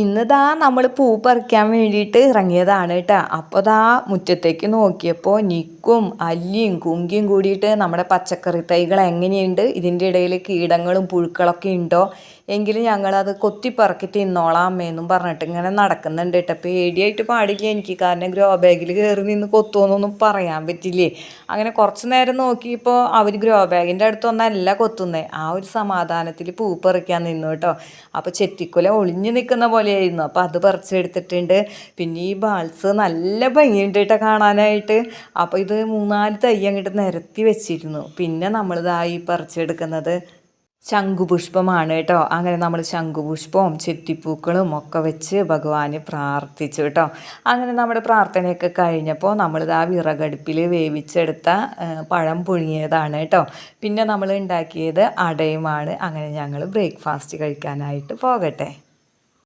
ഇന്ന് ദാ നമ്മൾ പൂ പറിക്കാൻ വേണ്ടിയിട്ട് ഇറങ്ങിയതാണ് കേട്ടോ. അപ്പോൾ ദാ മുറ്റത്തേക്ക് നോക്കിയപ്പോൾ നിക്കും അല്ലിയും കുങ്കിയും കൂടിയിട്ട് നമ്മുടെ പച്ചക്കറി തൈകൾ എങ്ങനെയുണ്ട്? ഇതിന്റെ ഇടയിൽ കീടങ്ങളും പുഴുക്കളൊക്കെ ഉണ്ടോ? എങ്കിലും ഞങ്ങളത് കൊത്തിപ്പറക്കി തിന്നോളാം അമ്മയെന്നും പറഞ്ഞിട്ട് ഇങ്ങനെ നടക്കുന്നുണ്ട് കേട്ടോ. പേടിയായിട്ട് പാടില്ല എനിക്ക്. കാരണം ഗ്രോ ബാഗിൽ കയറി നിന്ന് കൊത്തുമെന്നൊന്നും പറയാൻ പറ്റില്ലേ? അങ്ങനെ കുറച്ച് നേരം നോക്കിയപ്പോൾ അവർ ഗ്രോ ബാഗിന്റെ അടുത്തൊന്നല്ല കൊത്തുന്നത് ആ ഒരു സമാധാനത്തിൽ പൂ പറിക്കാൻ നിന്നു കേട്ടോ. അപ്പോൾ ചെത്തിക്കുല ഒളിഞ്ഞു നിൽക്കുന്ന പോലെയായിരുന്നു. അപ്പോൾ അത് പറിച്ചെടുത്തിട്ടുണ്ട്. പിന്നെ ഈ ബാൾസ് നല്ല ഭംഗിയുണ്ട് കേട്ടോ കാണാനായിട്ട്. അപ്പോൾ ഇത് മൂന്നാൽ തൈ അങ്ങോട്ട് നിരത്തി വെച്ചിരുന്നു. പിന്നെ നമ്മളിതായി പറിച്ചെടുക്കുന്നത് ശംഖുപുഷ്പമാണ് കേട്ടോ. അങ്ങനെ നമ്മൾ ശംഖുപുഷ്പവും ചെത്തിപ്പൂക്കളും ഒക്കെ വെച്ച് ഭഗവാന് പ്രാർത്ഥിച്ചു കേട്ടോ. അങ്ങനെ നമ്മുടെ പ്രാർത്ഥനയൊക്കെ കഴിഞ്ഞപ്പോൾ നമ്മളിത് ആ വിറകടുപ്പിൽ വേവിച്ചെടുത്ത പഴം പുഴുങ്ങിയതാണ് കേട്ടോ. പിന്നെ നമ്മൾ ഉണ്ടാക്കിയത് അടയുമാണ്. അങ്ങനെ ഞങ്ങൾ ബ്രേക്ക്ഫാസ്റ്റ് കഴിക്കാനായിട്ട് പോകട്ടെ.